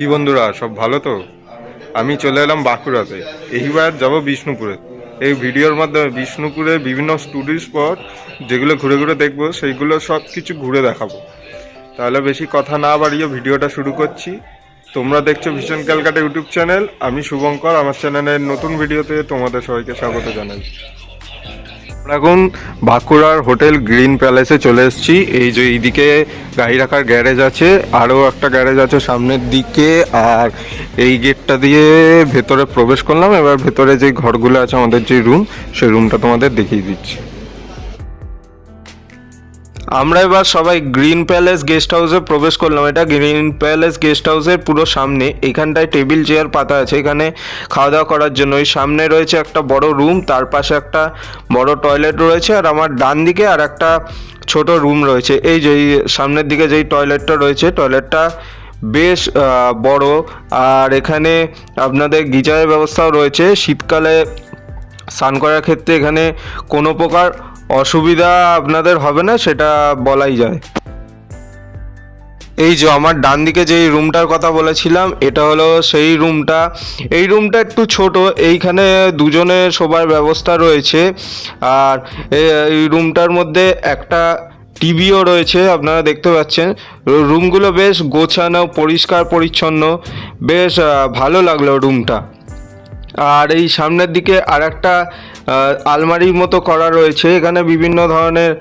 কি বন্ধুরা, সব ভালো তো? আমি চলে এলাম বাঁকুড়াতে। এইবার যাব বিষ্ণুপুরে। এই ভিডিওর মাধ্যমে বিষ্ণুপুরে বিভিন্ন টুরিস্ট স্পট যেগুলো ঘুরে ঘুরে দেখব, সেইগুলো সব কিছু ঘুরে দেখাবো। তাহলে বেশি কথা না বাড়িয়ে ভিডিওটা শুরু করছি। তোমরা দেখছ ভীষণ ক্যালকাটা ইউটিউব চ্যানেল। আমি শুভঙ্কর, আমার চ্যানেলের নতুন ভিডিওতে তোমাদের সবাইকে স্বাগত জানাই। এখন বাঁকুড়ার হোটেল গ্রিন প্যালেসে চলে এসেছি। এই যে এইদিকে গাড়ি রাখার গ্যারেজ আছে, আরও একটা গ্যারেজ আছে সামনের দিকে, আর এই গেটটা দিয়ে ভেতরে প্রবেশ করলাম। এবার ভেতরে যে ঘরগুলো আছে আমাদের যে রুম, সেই রুমটা তোমাদের দেখিয়ে দিচ্ছি। আমরা এবার সবাই গ্রিন প্যালেস গেস্ট হাউসে প্রবেশ করলাম। এটা গ্রিন প্যালেস গেস্ট হাউসের পুরো সামনে। এখানটায় টেবিল, চেয়ার, পাতা আছে। এখানে খাওয়া দাওয়া করার জন্য। ওই সামনে রয়েছে একটা বড় রুম, তার পাশে একটা বড় টয়লেট রয়েছে আর আমার ডান দিকে আর একটা ছোট রুম রয়েছে। এই যে সামনের দিকে যেই টয়লেটটা রয়েছে, টয়লেটটা বেশ বড়। আর এখানে আপনাদের গিজারের ব্যবস্থাও রয়েছে। শীতকালে স্নান করার ক্ষেত্রে এখানে কোনো প্রকার অসুবিধা আপনাদের হবে না, সেটা বলাই যায়। এই যে আমার ডান দিকে যেই রুমটার কথা বলেছিলাম, এটা হলো সেই রুমটা। এই রুমটা একটু ছোট, এইখানে দুজনে শোবার ব্যবস্থা রয়েছে। আর এই রুমটার মধ্যে একটা টিভিও রয়েছে, আপনারা দেখতে পাচ্ছেন। রুমগুলো বেশ গোছানো, পরিষ্কার, পরিচ্ছন্ন। বেশ ভালো লাগল রুমটা। আর এই সামনের দিকে আর একটা আলমারির মতো করা রয়েছে। এখানে বিভিন্ন ধরনের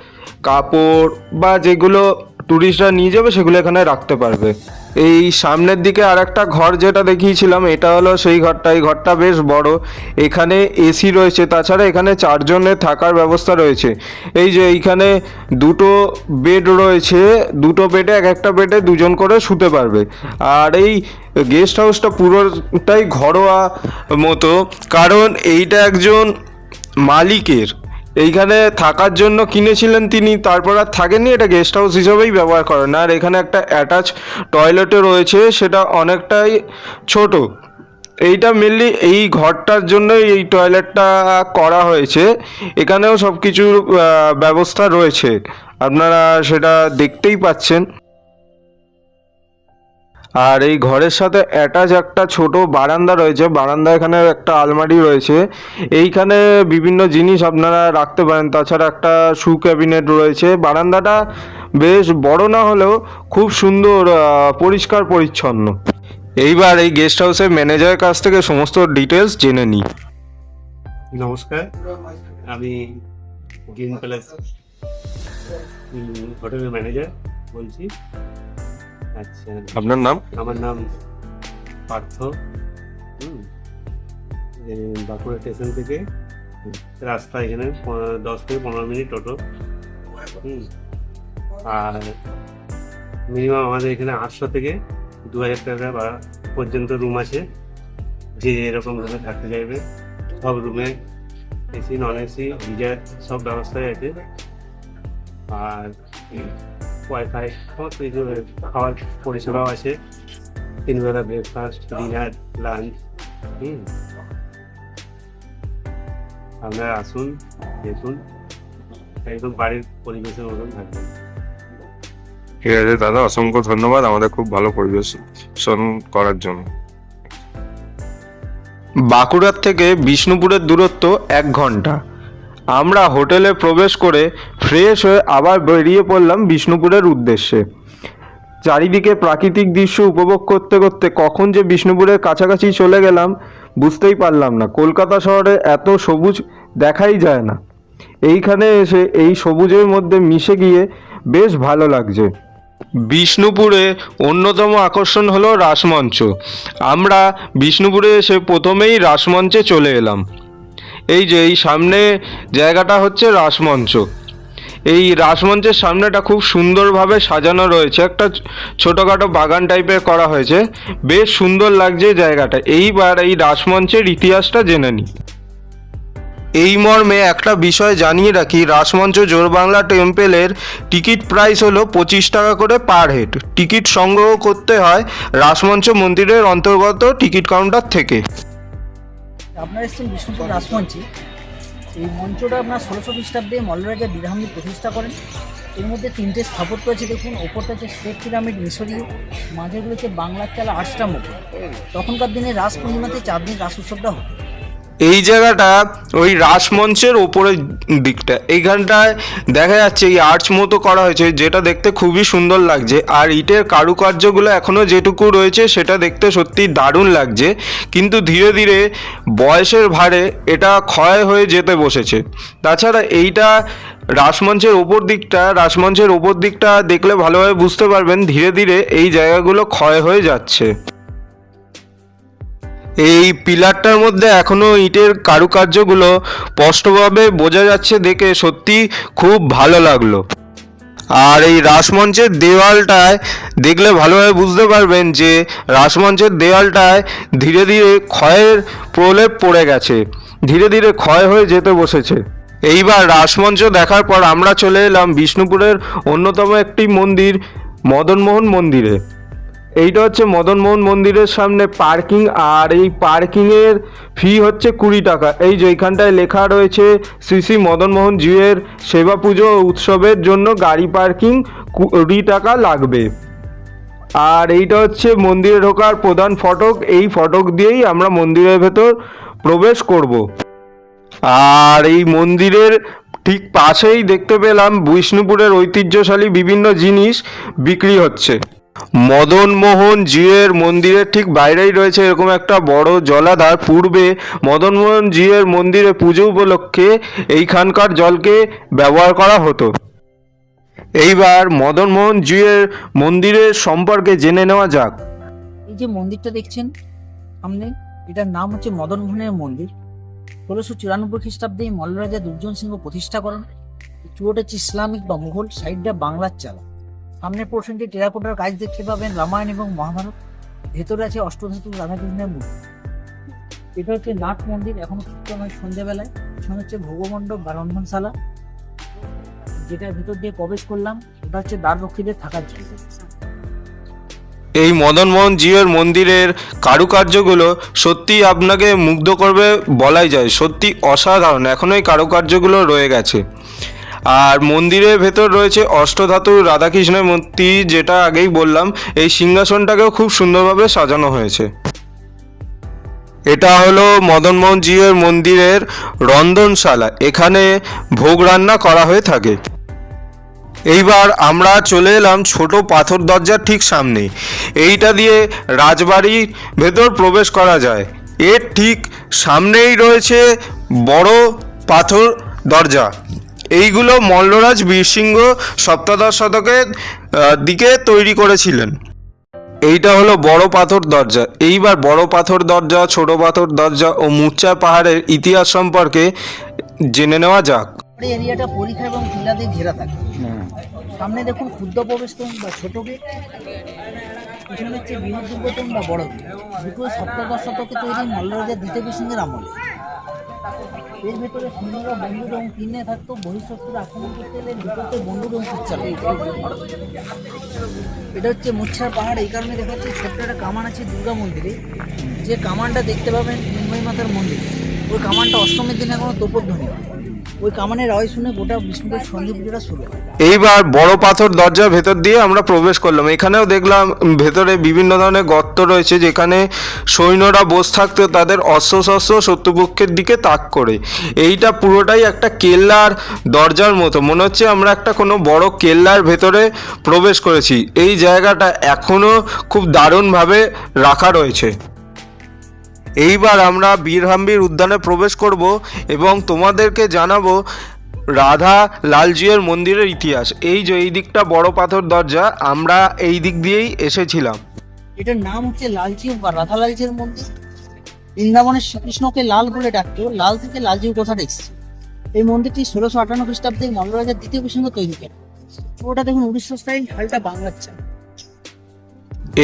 কাপড় বা যেগুলো ট্যুরিস্টরা নিয়ে যাবে, সেগুলো এখানে রাখতে পারবে। এই সামনের দিকে আর একটা ঘর যেটা দেখিয়েছিলাম, এটা হলো সেই ঘরটা। এই ঘরটা বেশ বড়। এখানে এসি রয়েছে, তাছাড়া এখানে চারজনের থাকার ব্যবস্থা রয়েছে। এই যে এইখানে দুটো বেড রয়েছে, দুটো বেডে এক একটা বেডে দুজন করে শুতে পারবে। আর এই গেস্ট হাউসটা পুরোটাই ঘরোয়া মতো, কারণ এইটা একজন মালিকের। এইখানে থাকার জন্য কিনেছিলেন তিনি, তারপর আর থাকেননি, এটা গেস্ট হাউস হিসেবেই ব্যবহার করেন। আর এখানে একটা অ্যাটাচ টয়লেটও রয়েছে, সেটা অনেকটাই ছোট। এইটা মেনলি এই ঘরটার জন্যই এই টয়লেটটা করা হয়েছে। এখানেও সব কিছুর ব্যবস্থা রয়েছে। আপনারা সেটা দেখতেই পাচ্ছেন। আর এই ঘরের সাথে অ্যাটাচ একটা ছোট বারান্দা রয়েছে। বারান্দা এখানে একটা আলমারি রয়েছে। এইখানে বিভিন্ন জিনিস আপনারা রাখতে পারেন। তাছাড়া একটা শু ক্যাবিনেট রয়েছে। বারান্দাটা বেশ বড় না হলেও খুব সুন্দর পরিষ্কার পরিচ্ছন্ন। এইবার এই গেস্ট হাউসের ম্যানেজারের কাছ থেকে সমস্ত ডিটেলস জেনে নিই। নমস্কার। আমি গ্রিন প্যালেস হোটেলের ম্যানেজার বলছি। আচ্ছা। আপনার নাম? আমার নাম পার্থ। হুম, বাঁকুড়া স্টেশন থেকে রাস্তা এখানে দশ থেকে পনেরো মিনিট টোটো। হুম, আর মিনিমাম আমাদের এখানে আটশো থেকে দু হাজার টাকা বা পর্যন্ত রুম আছে। যে যেরকম রুমে থাকতে চাইবে। সব রুমে এসি নন এসি গিজার সব ব্যবস্থাই আছে। আর ওয়াইফাই সমস্ত কিছু খাওয়ার পরিষেবাও আছে তিনবেলা ব্রেকফাস্ট ডিনার লাঞ্চ হুম আপনারা আসুন দেখুন একদম বাড়ির পরিবেশের মতন থাকবেন ঠিক আছে দাদা অসংখ্য ধন্যবাদ আমাদের খুব ভালো পরিবেশন করার জন্য। বাঁকুড়ার থেকে বিষ্ণুপুরের দূরত্ব এক ঘণ্টা। আমরা হোটেলে প্রবেশ করে ফ্রেশ হয়ে আবার বেরিয়ে পড়লাম বিষ্ণুপুরের উদ্দেশ্যে। চারিদিকে প্রাকৃতিক দৃশ্য উপভোগ করতে করতে কখন যে বিষ্ণুপুরের কাছাকাছি চলে গেলাম বুঝতেই পারলাম না। কলকাতা শহরে এত সবুজ দেখাই যায় না। এইখানে এসে এই সবুজের মধ্যে মিশে গিয়ে বেশ ভালো লাগছে। বিষ্ণুপুরে অন্যতম আকর্ষণ হলো রাসমঞ্চ। আমরা বিষ্ণুপুরে এসে প্রথমেই রাসমঞ্চে চলে এলাম। এই যে এই সামনে জায়গাটা হচ্ছে রাসমঞ্চ। এই রাসমঞ্চের সামনেটা খুব সুন্দরভাবে সাজানো রয়েছে। একটা ছোটোখাটো বাগান টাইপের করা হয়েছে। বেশ সুন্দর লাগছে জায়গাটা। এইবার এই রাসমঞ্চের ইতিহাসটা জেনে নিই। এই মর্মে একটা বিষয় জানিয়ে রাখি, রাসমঞ্চ জোরবাংলা টেম্পেলের টিকিট প্রাইস হলো পঁচিশ টাকা করে পার হেড। টিকিট সংগ্রহ করতে হয় রাসমঞ্চ মন্দিরের অন্তর্গত টিকিট কাউন্টার থেকে। আপনারা এসেছেন বিষ্ণুপুর রাজমঞ্চে। এই মঞ্চটা আপনার ষোলোশো খ্রিস্টাব্দে মল্লরাজা বিরাহামী প্রতিষ্ঠা করেন। এর মধ্যে তিনটে স্থাপত্য আছে, দেখুন। ওপরটা হচ্ছে স্টেট পিরামিড মিশরীয়, মাঝেগুলো হচ্ছে বাংলার চালা আটটা মুখ তখনকার দিনে রাস পূর্ণিমাতে চার দিন রাস উৎসবটা হতো। এই জায়গাটা ওই রাসমঞ্চের ওপরের দিকটা। এইখানটায় দেখা যাচ্ছে এই আর্চ মতো করা হয়েছে, যেটা দেখতে খুবই সুন্দর লাগছে। আর ইটের কারুকার্যগুলো এখনও যেটুকু রয়েছে, সেটা দেখতে সত্যি দারুণ লাগছে। কিন্তু ধীরে ধীরে বয়সের ভারে এটা ক্ষয় হয়ে যেতে বসেছে। তাছাড়া এইটা রাসমঞ্চের ওপর দিকটা রাসমঞ্চের ওপর দিকটা দেখলে ভালোভাবে বুঝতে পারবেন, ধীরে ধীরে এই জায়গাগুলো ক্ষয় হয়ে যাচ্ছে। এই পিলারটার মধ্যে এখনও ইটের কারুকার্যগুলো স্পষ্টভাবে বোঝা যাচ্ছে দেখে সত্যি খুব ভালো লাগল। আর এই রাসমঞ্চের দেওয়ালটায় দেখলে ভালোভাবে বুঝতে পারবেন যে রাসমঞ্চের দেওয়ালটায় ধীরে ধীরে ক্ষয়ের প্রলেপ পড়ে গেছে, ধীরে ধীরে ক্ষয় হয়ে যেতে বসেছে। এইবার রাসমঞ্চ দেখার পর আমরা চলে এলাম বিষ্ণুপুরের অন্যতম একটি মন্দির, মদনমোহন মন্দিরে। এইটা হচ্ছে মদনমোহন মন্দিরের সামনে পার্কিং, আর এই পার্কিংয়ের ফি হচ্ছে কুড়ি টাকা। এই যে এইখানটায় লেখা রয়েছে, শ্রী শ্রী মদনমোহন জিউয়ের সেবা পুজো উৎসবের জন্য গাড়ি পার্কিং কুড়ি টাকা লাগবে। আর এইটা হচ্ছে মন্দিরে ঢোকার প্রধান ফটক। এই ফটক দিয়েই আমরা মন্দিরের ভেতর প্রবেশ করব। আর এই মন্দিরের ঠিক পাশেই দেখতে পেলাম বিষ্ণুপুরের ঐতিহ্যশালী বিভিন্ন জিনিস বিক্রি হচ্ছে। মদন মোহন জিউয়ের মন্দিরের ঠিক বাইরেই রয়েছে এরকম একটা বড় জলাধার। পূর্বে মদন মোহন জিউয়ের মন্দিরে পুজো উপলক্ষে এইখানকার জলকে ব্যবহার করা হতো। এইবার মদন মোহন জিউয়ের মন্দিরের সম্পর্কে জেনে নেওয়া যাক। এই যে মন্দিরটা দেখছেন, সামনে, এটার নাম হচ্ছে মদন মোহনের মন্দির। ষোলোশো চুরানব্বই খ্রিস্টাব্দে মল্লরাজা দুর্জন সিংহ প্রতিষ্ঠা করেন। চুয়োটা হচ্ছে ইসলামিক বা মুঘল, সাইডটা বাংলার চালা। সামনের পোর্শনটি টেরাকোটার কাজ দেখতে পাবেন রামায়ণ এবং মহাভারত। ভেতরে আছে অষ্টধাতু রাধাকৃষ্ণের মূর্তি। এটা হচ্ছে নাট মন্দির, এখন নয় সন্ধ্যেবেলায়। পিছনে হচ্ছে ভোগমণ্ডপ বা রন্ধনশালা। যেটার ভেতর দিয়ে প্রবেশ করলাম, ওটা হচ্ছে দ্বাররক্ষীদের থাকার জায়গা। এই মদন মোহন জিউয়ের মন্দিরের কারুকার্যগুলো সত্যি আপনাকে মুগ্ধ করবে বলাই যায়। সত্যি অসাধারণ। এখনও এই কারুকার্যগুলো রয়ে গেছে। আর মন্দিরের ভেতর রয়েছে অষ্টধাতু রাধাকৃষ্ণের মূর্তি, যেটা আগেই বললাম, এই সিংহাসনটাকেও খুব সুন্দরভাবে সাজানো হয়েছে। এটা হলো মদনমোহন জিউয়ের মন্দিরের রন্ধনশালা, এখানে ভোগ রান্না করা হয়ে থাকে। এইবার আমরা চলে এলাম ছোট পাথর দরজার ঠিক সামনে। এইটা দিয়ে রাজবাড়ির ভেতর প্রবেশ করা যায়। এর ঠিক সামনেই রয়েছে বড় পাথর দরজা। এইগুলো মল্লরাজ বীরসিংহ সপ্তদশ শতকের দিকে তৈরি করেছিলেন। এইটা হলো বড় পাথর দরজা। এইবার বড় পাথর দরজা ছোট পাথর দরজা ও মুচ্চা পাহাড়ের ইতিহাস সম্পর্কে জেনে নেওয়া যাক। এই এরিয়াটা পরীক্ষা এবং টিলা দিয়ে ঘেরা থাকে। সামনে দেখুন ক্ষুদ্র প্রবেশতম বা ছোট গেট পিছনে হচ্ছে বৃহৎ দুর্গতম বা বড় গেট দুটো সপ্তদশ শতকে তৈরি মল্লরাজা দ্বিতীয় সিংহের আমলে। এর ভেতরে সৈন্যরা বন্দুক এবং কিনে থাকতো বহিঃশত্রুরা আক্রমণ করতে এলে বিপদে বন্ধু এবং তীর এটা হচ্ছে মুচ্ছার পাহাড়, এই কারণে দেখা যাচ্ছে ছোট্ট একটা কামান আছে দুর্গা মন্দিরে। যে কামানটা দেখতে পাবেন মুম্বাই মাতার মন্দির। ওই কামানটা অষ্টমীর দিনে এখনও তোপধ্বনি হয়। এইবার বড় পাথর দরজার ভেতর দিয়ে আমরা প্রবেশ করলাম। এখানেও দেখলাম ভেতরে বিভিন্ন ধরনের গর্ত রয়েছে যেখানে সৈন্যরা বসে থাকতো তাদের অস্ত্রশস্ত্র শত্রুপক্ষের দিকে তাক করে। এইটা পুরোটাই একটা কেল্লার দরজার মতো। মনে হচ্ছে আমরা একটা কোনো বড় কেল্লার ভেতরে প্রবেশ করেছি। এই জায়গাটা এখনও খুব দারুণভাবে রাখা রয়েছে। এইবার আমরা বীরহাম্বির উদ্যানে প্রবেশ করব এবং তোমাদেরকে জানাব রাধা লালজিয়ের মন্দিরের ইতিহাস। এই যে, এই দিকটা বড় পাথর দরজা, আমরা এই দিক দিয়েই এসেছিলাম। এটার নাম হচ্ছে লালচি বা রাধা লালচির মন্দির। বৃন্দাবনের শ্রীকৃষ্ণকে লাল বলে ডাকতো, লাল থেকে লালজির কথাটা এসেছে এই মন্দিরটি ষোলোশো আটান্ন খ্রিস্টাব্দে মল্লরাজার দ্বিতীয় কৃষ্ণ তৈরি করেন ওটা দেখুন উড়িষ্যা স্টাইল হালটা বাংলার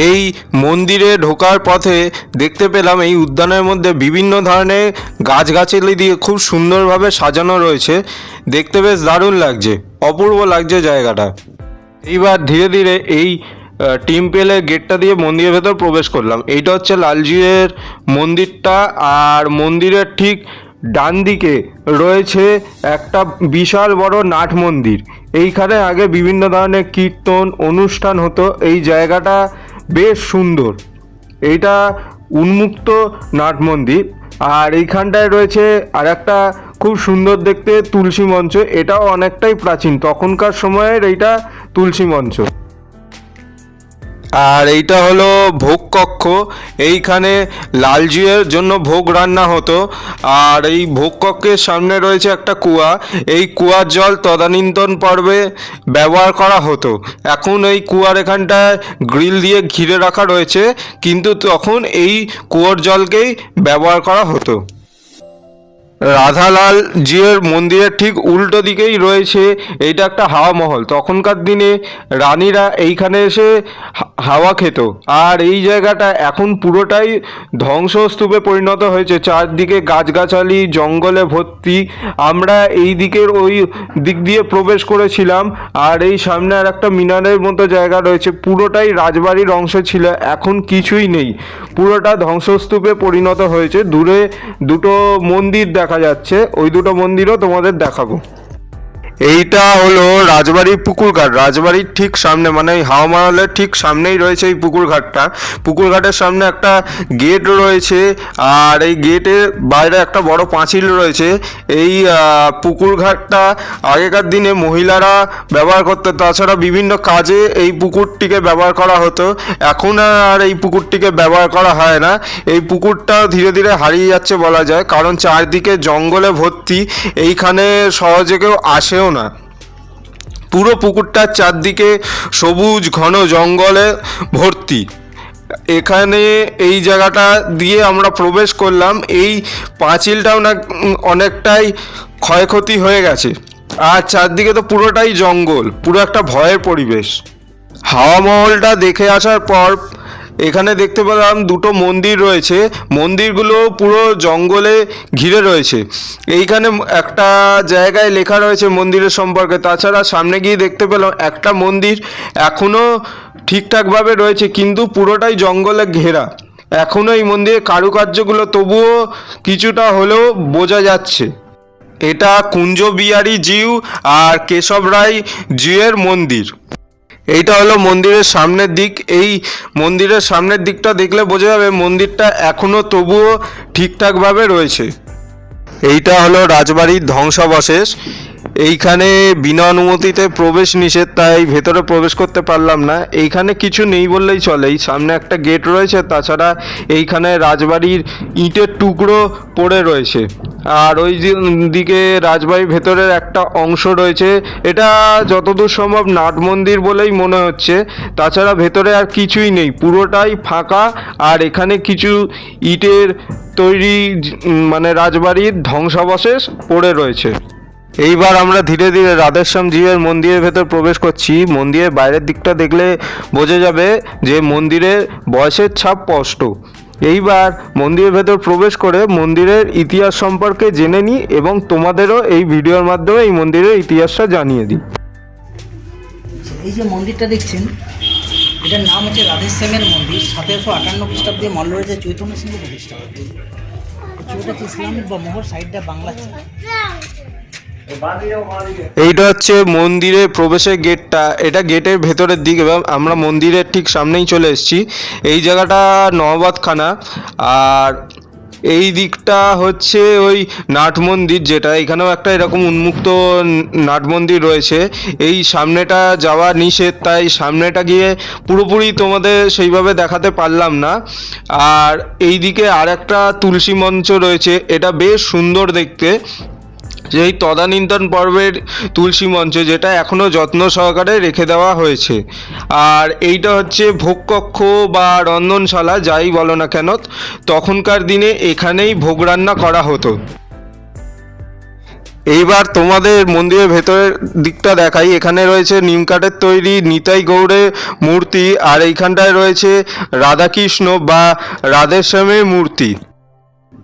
এই মন্দিরে ঢোকার পথে দেখতে পেলাম এই উদ্যানের মধ্যে বিভিন্ন ধরনের গাছগাছালি দিয়ে খুব সুন্দরভাবে সাজানো রয়েছে। দেখতে বেশ দারুণ লাগছে, অপূর্ব লাগছে জায়গাটা। এইবার ধীরে ধীরে এই টিম্পেলের গেটটা দিয়ে মন্দিরের ভেতর প্রবেশ করলাম। এইটা হচ্ছে লালজির মন্দিরটা আর মন্দিরের ঠিক ডান দিকে রয়েছে একটা বিশাল বড় নাট মন্দির। এইখানে আগে বিভিন্ন ধরনের কীর্তন, অনুষ্ঠান হতো। এই জায়গাটা বেশ সুন্দর। এইটা উন্মুক্ত নাট মন্দির আর এইখানটায় রয়েছে আর একটা খুব সুন্দর দেখতে তুলসী মঞ্চ। এটাও অনেকটাই প্রাচীন। তখনকার সময়ের এইটা তুলসী মঞ্চ। আর এইটা হলো ভোগ কক্ষ। এইখানে লালজিয়ের জন্য ভোগ রান্না হতো। আর এই ভোগ কক্ষের সামনে রয়েছে একটা কুয়া। এই কুয়ার জল তদানীন্তন পর্বে ব্যবহার করা হতো। এখন এই কুয়ার এখানটায় গ্রিল দিয়ে ঘিরে রাখা রয়েছে। কিন্তু তখন এই কুয়োর জলকেই ব্যবহার করা হতো। রাধালাল জিউর মন্দিরের ঠিক উল্টো দিকেই রয়েছে, এইটা একটা হাওয়া মহল। তখনকার দিনে রানীরা এইখানে এসে হাওয়া খেত। আর এই জায়গাটা এখন পুরোটাই ধ্বংসস্তূপে পরিণত হয়েছে। চারদিকে গাছগাছালি, জঙ্গলে ভর্তি। আমরা এই দিকের ওই দিক দিয়ে প্রবেশ করেছিলাম, আর এই সামনে আর একটা মিনারের মতো জায়গা রয়েছে। পুরোটাই রাজবাড়ির অংশ ছিল, এখন কিছুই নেই। পুরোটা ধ্বংসস্তূপে পরিণত হয়েছে। দূরে দুটো মন্দির দেখা যাচ্ছে। ওই দুটো মন্দিরও তোমাদের দেখাবো। এইটা হলো রাজবাড়ির পুকুরঘাট। রাজবাড়ির ঠিক সামনে মানে হাওয়া মহলের ঠিক সামনেই রয়েছে এই পুকুরঘাটটা। পুকুরঘাটের সামনে একটা গেট রয়েছে আর এই গেটের বাইরে একটা বড় পাঁচিল রয়েছে। এই পুকুরঘাটটা আগেকার দিনে মহিলারা ব্যবহার করতো তাছাড়া বিভিন্ন কাজে এই পুকুরটিকে ব্যবহার করা হতো। এখন আর এই পুকুরটিকে ব্যবহার করা হয় না। এই পুকুরটা ধীরে ধীরে হারিয়ে যাচ্ছে বলা যায়। কারণ চারদিকে জঙ্গলে ভর্তি। এইখানে সহজে কেউ আসেও না পুরো পুকুরটার চারদিকে সবুজ ঘন জঙ্গলে ভর্তি। এখানে এই জায়গাটা দিয়ে আমরা প্রবেশ করলাম, এই পাঁচিলটাও না অনেকটাই ক্ষয়ক্ষতি হয়ে গেছে। আর চারদিকে তো পুরোটাই জঙ্গল, পুরো একটা ভয়ের পরিবেশ। হাওয়া মহলটা দেখে আসার পর এখানে দেখতে পেলাম দুটো মন্দির রয়েছে। মন্দিরগুলো পুরো জঙ্গলে ঘিরে রয়েছে। এইখানে একটা জায়গায় লেখা রয়েছে মন্দিরের সম্পর্কে। তাছাড়া সামনে গিয়ে দেখতে পেলাম একটা মন্দির এখনও ঠিকঠাকভাবে রয়েছে, কিন্তু পুরোটাই জঙ্গলে ঘেরা। এখনও এই মন্দিরের কারুকার্যগুলো তবুও কিছুটা হলেও বোঝা যাচ্ছে। এটা কুঞ্জ বিহারী জিউ আর কেশব রায় জিউয়ের মন্দির। এইটা হলো মন্দিরের সামনের দিক। এই মন্দিরের সামনের দিকটা দেখলে বোঝা যাবে মন্দিরটা এখনও তবুও ঠিকঠাকভাবে রয়েছে। এইটা হলো রাজবাড়ির ধ্বংসাবশেষ। এইখানে বিনা অনুমতিতে প্রবেশ নিষেধ, তাই ভেতরে প্রবেশ করতে পারলাম না। এইখানে কিছু নেই বললেই চলে। এই সামনে একটা গেট রয়েছে, তাছাড়া এইখানে রাজবাড়ির ইটের টুকরো পড়ে রয়েছে। আর ওই দিকে রাজবাড়ির ভেতরের একটা অংশ রয়েছে। এটা যতদূর সম্ভব নাট মন্দির বলেই মনে হচ্ছে। তাছাড়া ভেতরে আর কিছুই নেই। পুরোটাই ফাঁকা। আর এখানে কিছু ইটের তৈরি মানে রাজবাড়ির ধ্বংসাবশেষ পড়ে রয়েছে। এইবার আমরা ধীরে ধীরে রাধেশ্যাম জিউয়ের মন্দিরের ভেতর প্রবেশ করছি। মন্দিরের বাইরের দিকটা দেখলে বোঝা যাবে যে মন্দিরের বয়সের ছাপ স্পষ্ট। এইবার মন্দিরের ভেতর প্রবেশ করে মন্দিরের ইতিহাস সম্পর্কে জেনে নিই এবং তোমাদেরও এই ভিডিওর মাধ্যমে এই মন্দিরের ইতিহাসটা জানিয়ে দিই। এই যে মন্দিরটা দেখছেন, এটার নাম হচ্ছে রাধেশ্যামের মন্দির। সতেরোশো আটান্ন খ্রিস্টাব্দে মল্লরাজা চৈতন্য সিংহ প্রতিষ্ঠা করে ইসলামিক বা মোহর? সাইডটা বাংলা। এইটা হচ্ছে মন্দিরের প্রবেশের গেটটা। এটা গেটের ভেতরের দিক এবং আমরা মন্দিরের ঠিক সামনেই চলে এসেছি। এই জায়গাটা নবাবখানা আর এই দিকটা হচ্ছে ওই নাট মন্দির যেটা। এখানেও একটা এরকম উন্মুক্ত নাট মন্দির রয়েছে। এই সামনেটা যাওয়া নিষেধ, তাই সামনেটা গিয়ে পুরোপুরি তোমাদের সেইভাবে দেখাতে পারলাম না। আর এই দিকে আর একটা তুলসী মঞ্চ রয়েছে। এটা বেশ সুন্দর দেখতে। যেই তদানীন্তন পর্বের তুলসী মঞ্চ, যেটা এখনও যত্ন সহকারে রেখে দেওয়া হয়েছে। আর এইটা হচ্ছে ভোগকক্ষ বা রন্ধনশালা, যাই বলো না কেন, তখনকার দিনে এখানেই ভোগ রান্না করা হতো। এইবার তোমাদের মন্দিরের ভেতরের দিকটা দেখাই। এখানে রয়েছে নিম কাঠের তৈরি নিতাই গৌড়ের মূর্তি, আর এইখানটায় রয়েছে রাধাকৃষ্ণ বা রাধেশ্যামের মূর্তি।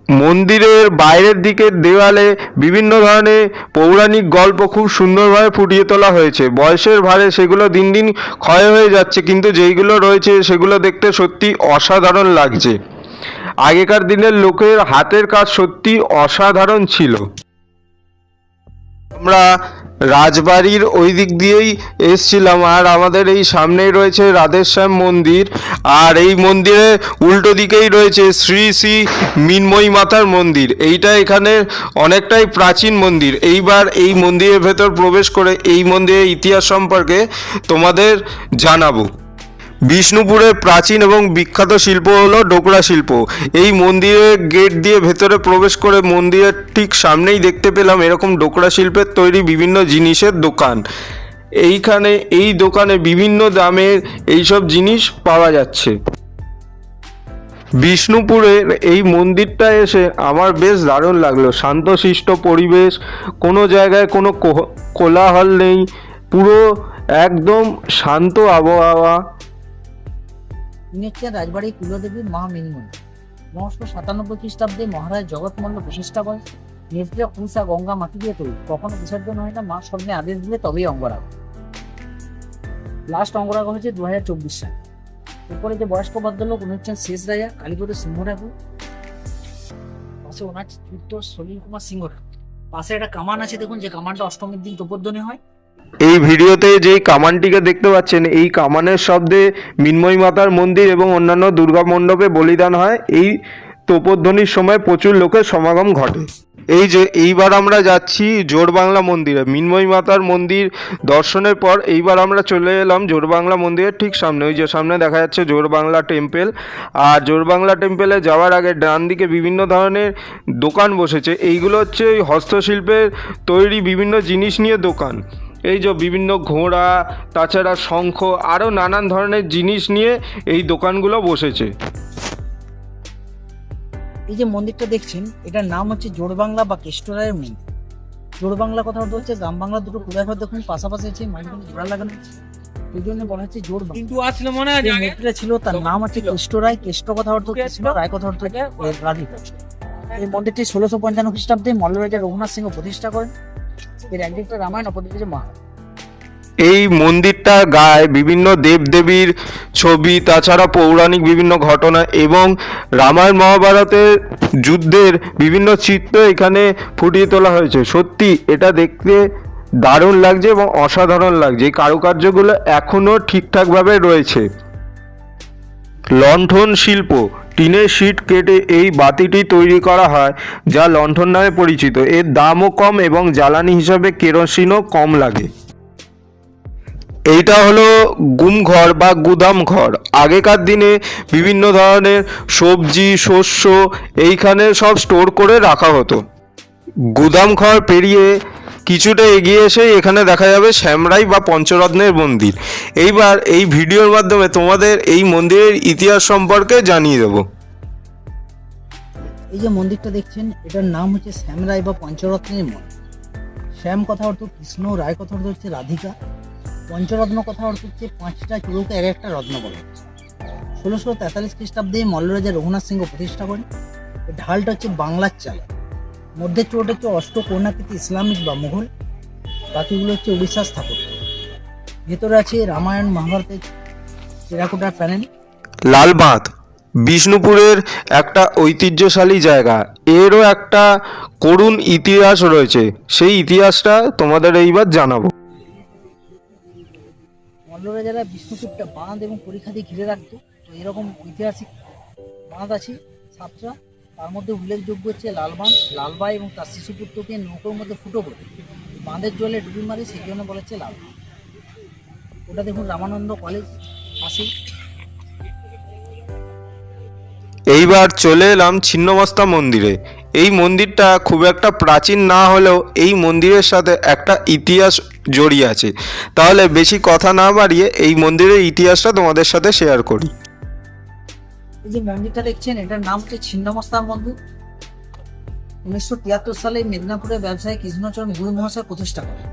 মন্দিরের বাইরের দিকের দেওয়ালে বিভিন্ন ধরনের পৌরাণিক গল্প খুব সুন্দরভাবে ফুটিয়ে তোলা হয়েছে। বয়সের ভারে সেগুলো দিন দিন ক্ষয় হয়ে যাচ্ছে, কিন্তু যেইগুলো রয়েছে সেগুলো দেখতে সত্যি অসাধারণ লাগছে। আগেকার দিনের লোকের হাতের কাজ সত্যি অসাধারণ ছিল। আমরা রাজবাড়ির ওই দিক দিয়েই এসছিলাম। আর আমাদের এই সামনেই রয়েছে রাধেশ্যাম মন্দির। আর এই মন্দিরে উল্টো দিকেই রয়েছে শ্রী শ্রী মিনময়ী মাতার মন্দির। এইটা এখানে অনেকটাই প্রাচীন মন্দির। এইবার এই মন্দিরের ভেতর প্রবেশ করে এই মন্দিরের ইতিহাস সম্পর্কে তোমাদের জানাব। বিষ্ণুপুরের প্রাচীন এবং বিখ্যাত শিল্প হলো ডোকরা শিল্প। এই মন্দিরের গেট দিয়ে ভেতরে প্রবেশ করে মন্দিরের ঠিক সামনেই দেখতে পেলাম এরকম ডোকরা শিল্পের তৈরি বিভিন্ন জিনিসের দোকান। এইখানে, এই দোকানে বিভিন্ন দামের এইসব জিনিস পাওয়া যাচ্ছে। বিষ্ণুপুরের এই মন্দিরটা এসে আমার বেশ দারুণ লাগল। শান্তশিষ্ট পরিবেশ, কোনো জায়গায় কোনো কোলাহল নেই। পুরো একদম শান্ত আবহাওয়া। তিনি হচ্ছেন রাজবাড়ির কুলদেবীর মা মিনিমন নশো সাতানব্বই খ্রিস্টাব্দে মহারাজ জগৎমল্ল প্রতিষ্ঠা করেন। নেত্রে কুসা গঙ্গা মাটি দিয়ে তৈরি। কখনো বিসর্জন হয় না, মা স্বপ্নে আদেশ দিলে তবেই অঙ্গরাগ। লাস্ট অঙ্গরাগ হয়েছে দু হাজার চব্বিশ সাল। এরপরে যে বয়স্ক ভদ্রলোক, উনি হচ্ছেন শেষ রাজা কালীপুরের সিংহ ঠাকুর। পাশে ওনার পুত্র সলিল কুমার সিংহ পাশে একটা কামান আছে, দেখুন, যে কামানটা অষ্টমীর দিন তোপধ্বনি হয়। এই ভিডিওতে যেই কামানটিকে দেখতে পাচ্ছেন, এই কামানের শব্দে মিন্ময়ী মাতার মন্দির এবং অন্যান্য দুর্গা মণ্ডপে বলিদান হয়। এই তোপধ্বনির সময় প্রচুর লোকের সমাগম ঘটে। এই যে, এইবার আমরা যাচ্ছি জোরবাংলা মন্দিরে। মিন্ময়ী মাতার মন্দির দর্শনের পর এইবার আমরা চলে এলাম জোরবাংলা মন্দিরের ঠিক সামনে। ওই যে সামনে দেখা যাচ্ছে জোরবাংলা টেম্পেল। আর জোরবাংলা টেম্পলে যাওয়ার আগে ডান দিকে বিভিন্ন ধরনের দোকান বসেছে। এইগুলো হচ্ছে হস্তশিল্পের তৈরি বিভিন্ন জিনিস নিয়ে দোকান। এই যে বিভিন্ন ঘোড়া তাছাড়া শঙ্খ আরও নানান ধরনের জিনিস নিয়ে এই দোকানগুলো বসেছে। এই যে মন্দিরটা দেখছেন এটার নাম হচ্ছে জোড়বাংলা বা কেষ্টরায়ের মন্দির জোড়বাংলা কথা অর্থ হচ্ছে গ্রাম বাংলা দুটো পূজা ঘর দেখুন পাশাপাশি আছে মাঝখানে জোড়া লাগানো আছে। এই জন্য বলা হচ্ছে জোড় কিন্তু আসলে মনে হয় ছিল তার নাম হচ্ছে কেষ্ট রায় কেষ্ট কথা অর্থ কৃষ্ণ রায় কথা অর্থ রাধিকা এই মন্দিরটি ষোলোশো পঞ্চান্ন খ্রিস্টাব্দে মল্ল রাজা রঘুনাথ সিংহ প্রতিষ্ঠা করেন। এই মন্দিরটা গায়ে বিভিন্ন দেবদেবীর ছবি, তাছাড়া পৌরাণিক বিভিন্ন ঘটনা এবং রামায়ণ মহাভারতের যুদ্ধের বিভিন্ন চিত্র এখানে ফুটিয়ে তোলা হয়েছে। সত্যি, এটা দেখতে দারুণ লাগছে এবং অসাধারণ লাগছে। এই কারুকার্যগুলো এখনও ঠিকঠাকভাবে রয়েছে। লণ্ঠন শিল্প টিনের শিট কেটে এই বাতিটি তৈরি করা হয়, যা লণ্ঠন নামে পরিচিত। এর দামও কম এবং জ্বালানি হিসাবে কেরোসিনও কম লাগে। এইটা হলো গুমঘর বা গুদাম ঘর আগেকার দিনে বিভিন্ন ধরনের সবজি, শস্য এইখানে সব স্টোর করে রাখা হতো। গুদাম ঘর পেরিয়ে কিছুটা এগিয়ে এসে এখানে দেখা যাবে শ্যামরাই বা পঞ্চরত্নের মন্দির। এইবার এই ভিডিওর মাধ্যমে তোমাদের এই মন্দিরের ইতিহাস সম্পর্কে জানিয়ে দেবো। এই যে মন্দিরটা দেখছেন, এটার নাম হচ্ছে শ্যাম রায় বা পঞ্চরত্নের মন্দির। শ্যাম কথা অর্থ কৃষ্ণ, রায় কথা অর্থ হচ্ছে রাধিকা। পঞ্চরত্ন কথা অর্থ হচ্ছে পাঁচটা চুরুকে এক একটা রত্ন বলে। ষোলোশো তেতাল্লিশ খ্রিস্টাব্দে মল্লরাজা রঘুনাথ সিংহ প্রতিষ্ঠা করেন। ঢালটা হচ্ছে বাংলার চাল। মধ্যের চোরটা হচ্ছে অষ্টকোণাকৃতি ইসলামিক বা মুঘল বাকিগুলো হচ্ছে উড়িষ্যার স্থাপত্য। ভেতরে আছে রামায়ণ মহাভারতের টেরাকোটার প্যানেল। লালবাঁধ বিষ্ণুপুরের একটা ঐতিহ্যশালী জায়গা। এরও একটা করুণ ইতিহাস রয়েছে। সেই ইতিহাসটা তোমাদের এইবার জানাব। মল্লরাজারা বিষ্ণুপুরটা বাঁধ এবং পরীক্ষা দিয়ে ঘিরে রাখতো তো এরকম ঐতিহাসিক বাঁধ আছে সাতটা। তার মধ্যে উল্লেখযোগ্য হচ্ছে লালবাঁধ লালবাই এবং তার শিশুপুত্রকে নৌকোর মধ্যে ফুটো করে। বাঁধের জলে ডুবি মারে, সেই জন্য বলা হচ্ছে লালবাঁধ ওটা দেখুন রামানন্দ কলেজ, পাশেই। এইবার চলে এলাম ছিন্নমস্তা মন্দিরে। এই মন্দিরটা খুব একটা প্রাচীন না হলেও এই মন্দিরের সাথে একটা ইতিহাস জড়িয়ে আছে। তাহলে বেশি কথা না বাড়িয়ে এই মন্দিরের ইতিহাসটা তোমাদের সাথে শেয়ার করি। এই যে মন্দিরটা দেখছেন, এটার নাম হচ্ছে ছিন্নমস্তার মন্দির। উনিশশো তিয়াত্তর সালে মেদিনীপুরের ব্যবসায়ী কৃষ্ণচরণ গুরু মহাশয় প্রতিষ্ঠা করেন।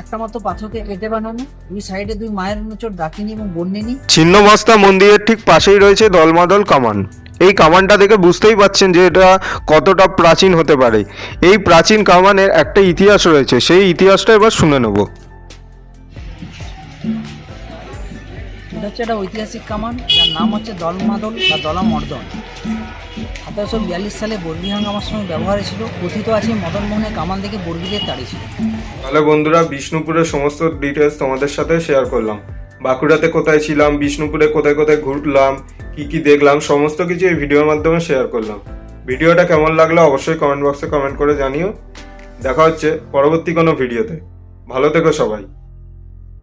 একটা মাত্র পাথরকে কেটে বানানো, দুই সাইডে দুই মায়ের অনুচর ডাকিনী এবং বন্যিনী ছিন্নমস্তা মন্দিরের ঠিক পাশেই রয়েছে দলমাদল কামান। এই কামানটা দেখে বুঝতেই পাচ্ছেন যে এটা কতটা প্রাচীন হতে পারে। এই প্রাচীন কামানের একটা ইতিহাস রয়েছে, সেই ইতিহাসটা এবার শুনে নেব। এটা হচ্ছে একটা ঐতিহাসিক কামান, যার নাম হচ্ছে দলমাদল বা দলামর্দন। সতেরোশো বিয়াল্লিশ সালে বর্গি হাঙ্গামার সময় ব্যবহার ছিল, কথিত আছে মদন মোহনের কামান থেকে বর্গিদের তাড়িয়েছিল তাহলে বন্ধুরা, বিষ্ণুপুরের সমস্ত ডিটেলস তোমাদের সাথে শেয়ার করলাম। বাঁকুড়াতে কোথায় ছিলাম, বিষ্ণুপুরে কোথায় কোথায় ঘুরলাম, কি কি দেখলাম, সমস্ত কিছু এই ভিডিওর মাধ্যমে শেয়ার করলাম। ভিডিওটা কেমন লাগল অবশ্যই কমেন্ট বক্সে কমেন্ট করে জানিও। দেখা হচ্ছে পরবর্তী কোনো ভিডিওতে ভালো থেকো সবাই।